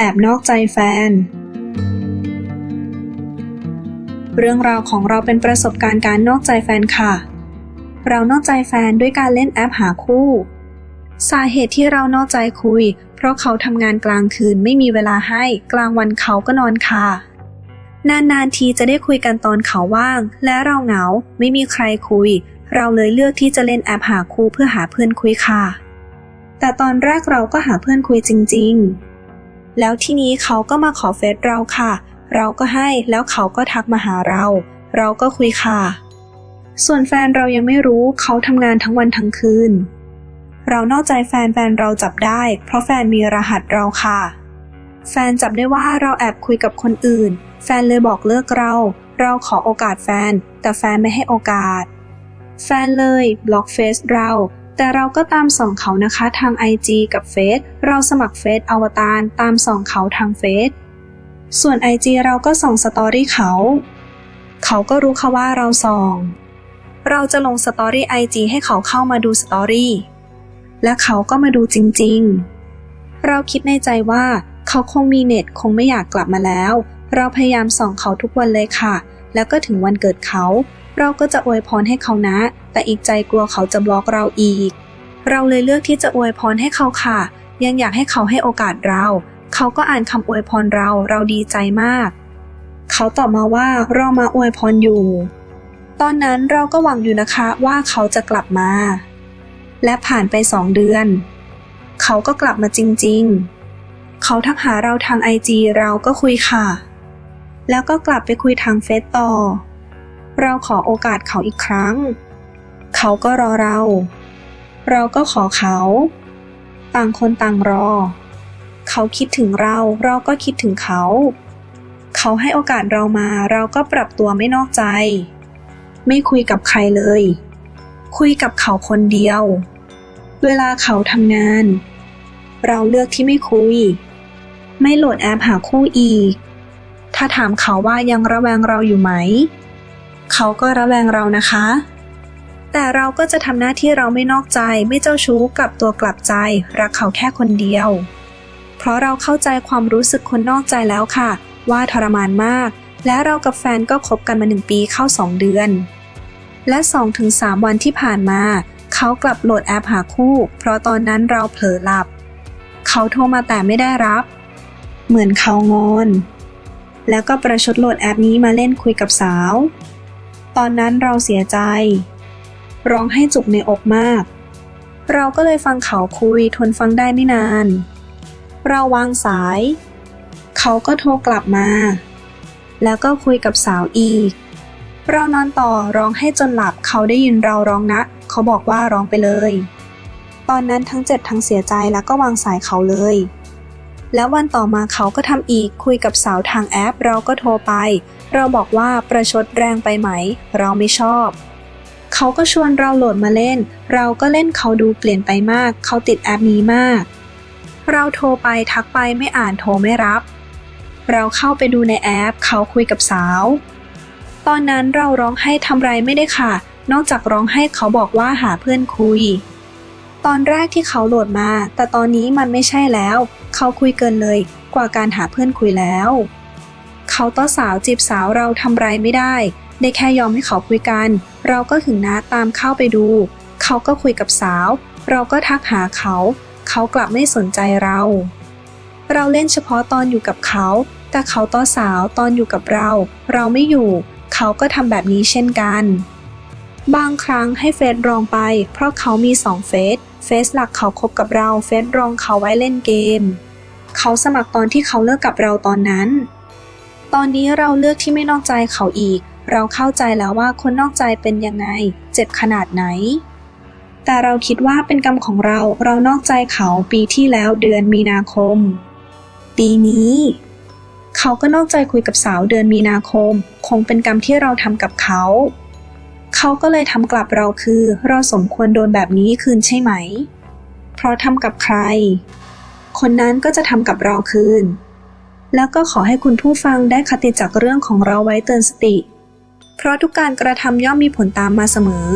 แอบนอกใจแฟน เรื่องราวของเราเป็นประสบการณ์การนอกใจแฟนค่ะ เรานอกใจแฟนด้วยการเล่นแอปหาคู่ สาเหตุที่เรานอกใจคุย เพราะเขาทำงานกลางคืนไม่มีเวลาให้กลางวันเขาก็นอนค่ะ นานๆทีจะได้คุยกันตอนเขาว่าง และเราเหงาไม่มีใครคุย เราเลยเลือกที่จะเล่นแอปหาคู่เพื่อหาเพื่อนคุยค่ะ แต่ตอนแรกเราก็หาเพื่อนคุยจริง ๆ แล้วทีนี้เขาก็มาขอเฟซเราค่ะ เราก็ให้แล้วเขาก็ทักมาหาเรา เราก็คุยค่ะ ส่วนแฟนเรายังไม่รู้เขาทำงานทั้งวันทั้งคืน เรานอกใจแฟนแฟนเราจับได้ เพราะแฟนมีรหัสเราค่ะ แฟนจับได้ว่าเราแอบคุยกับคนอื่น แฟนเลยบอกเลิกเรา เราขอโอกาสแฟน แต่แฟนไม่ให้โอกาส แฟนเลยบล็อกเฟซเรา แต่เราก็ตามส่องเขานะคะทาง IG กับเฟซเราสมัครเฟซอวตารตามส่องเขาทางเฟซส่วน IG เราก็ส่องสตอรี่เขา เขาก็รู้ค่ะว่าเราส่อง เราจะลงสตอรี่ IG ให้เขาเข้ามาดูสตอรี่และเขาก็มาดูจริงๆ เราคิดในใจว่าเขาคงมีเน็ตคงไม่อยากกลับมาแล้ว เราพยายามส่องเขาทุกวันเลยค่ะ แล้วก็ถึงวันเกิดเขา เราก็จะอวยพรให้เขานะ แต่อีกใจกลัวเขาจะบล็อกเราอีก เราเลยเลือกที่จะอวยพรให้เขาค่ะ ยังอยากให้เขาให้โอกาสเรา เขาก็อ่านคำอวยพรเรา เราดีใจมาก เขาตอบมาว่าเรอมาอวยพรอยู่ ตอนนั้นเราก็หวังอยู่นะคะว่าเขาจะกลับมา และผ่านไปสองเดือน เขาก็กลับมาจริง ๆ เขาทักหาเราทางไอจีเราก็คุยค่ะ แล้วก็กลับไปคุยทางเฟซต่อ เราขอโอกาสเขาอีกครั้ง เขาก็รอเรา เราก็ขอเขา ต่างคนต่างรอ เขาคิดถึงเรา เราก็คิดถึงเขา เขาให้โอกาสเรามา เราก็ปรับตัวไม่นอกใจ ไม่คุยกับใครเลย คุยกับเขาคนเดียว เวลาเขาทำงาน เราเลือกที่ไม่คุย ไม่โหลดแอปหาคู่อีก ถ้าถามเขาว่ายังระแวงเราอยู่ไหม เขาก็ระแวงเรานะคะ แต่เราก็จะทำหน้าที่เราไม่นอกใจไม่เจ้าชู้กับตัวกลับใจ รักเขาแค่คนเดียว เพราะเราเข้าใจความรู้สึกคนนอกใจแล้วค่ะ ว่าทรมานมาก และเรากับแฟนก็คบกันมาหนึ่งปีเข้าสองเดือน และ 2-3 วันที่ผ่านมา เขากลับโหลดแอปหาคู่ เพราะตอนนั้นเราเผลอหลับ เขาโทรมาแต่ไม่ได้รับ เหมือนเขางอนแล้วก็ประชดโหลดแอปนี้มาเล่นคุยกับสาว ตอนนั้นเราเสียใจ ร้องให้จุกในอกมาก เราก็เลยฟังเขาคุยทนฟังได้ไม่นาน เราวางสาย เขาก็โทรกลับมา แล้วก็คุยกับสาวอีก เรานอนต่อร้องให้จนหลับเขาได้ยินเราร้องนะ เขาบอกว่าร้องไปเลย ตอนนั้นทั้งเจ็บทั้งเสียใจแล้วก็วางสายเขาเลย แล้ววันต่อมาเขาก็ทำอีกคุยกับสาวทางแอป เราก็โทรไป เราบอกว่าประชดแรงไปไหม เราไม่ชอบ เขาก็ชวนเราโหลดมาเล่น เราก็เล่นเขาดูเปลี่ยนไปมาก เขาติดแอปนี้มาก เราโทรไปทักไปไม่อ่านโทรไม่รับ เราเข้าไปดูในแอป เขาคุยกับสาว ตอนนั้นเราร้องไห้ทำไรไม่ได้ค่ะ นอกจากร้องไห้เขาบอกว่าหาเพื่อนคุย ตอนแรกที่เขาโหลดมา แต่ตอนนี้มันไม่ใช่แล้ว เขาคุยเกินเลย กว่าการหาเพื่อนคุยแล้ว เขาต้อสาวจีบสาวเราทำไรไม่ได้ ได้แค่ยอมให้เขาคุยกัน เราก็ถึงนะตามเข้าไปดู เขาก็คุยกับสาว เราก็ทักหาเขา เขากลับไม่สนใจเรา เราเล่นเฉพาะตอนอยู่กับเขา แต่เขาต้อสาวตอนอยู่กับเรา เราไม่อยู่ เขาก็ทำแบบนี้เช่นกัน บางครั้งให้เฟซรองไป เพราะเขามีสองเฟซ เฟซหลักเขาคบกับเรา เฟซรองเขาไว้เล่นเกม เขาสมัครตอนที่เขาเลิกกับเราตอนนั้น ตอนนี้เราเลือกที่ไม่นอกใจเขาอีก เราเข้าใจแล้วว่าคนนอกใจเป็นยังไง เจ็บขนาดไหน แต่เราคิดว่าเป็นกรรมของเรา เรานอกใจเขาปีที่แล้วเดือนมีนาคม ปีนี้ เขาก็นอกใจคุยกับสาวเดือนมีนาคม คงเป็นกรรมที่เราทำกับเขา เขาก็เลยทำกลับเราคือ เราสมควรโดนแบบนี้คืนใช่ไหม เพราะทำกับใคร คนนั้นก็จะทำกับเราคืน แล้วก็ขอให้คุณผู้ฟังได้คติจากเรื่องของเราไว้เตือนสติ เพราะทุกการกระทำย่อมมีผลตามมาเสมอ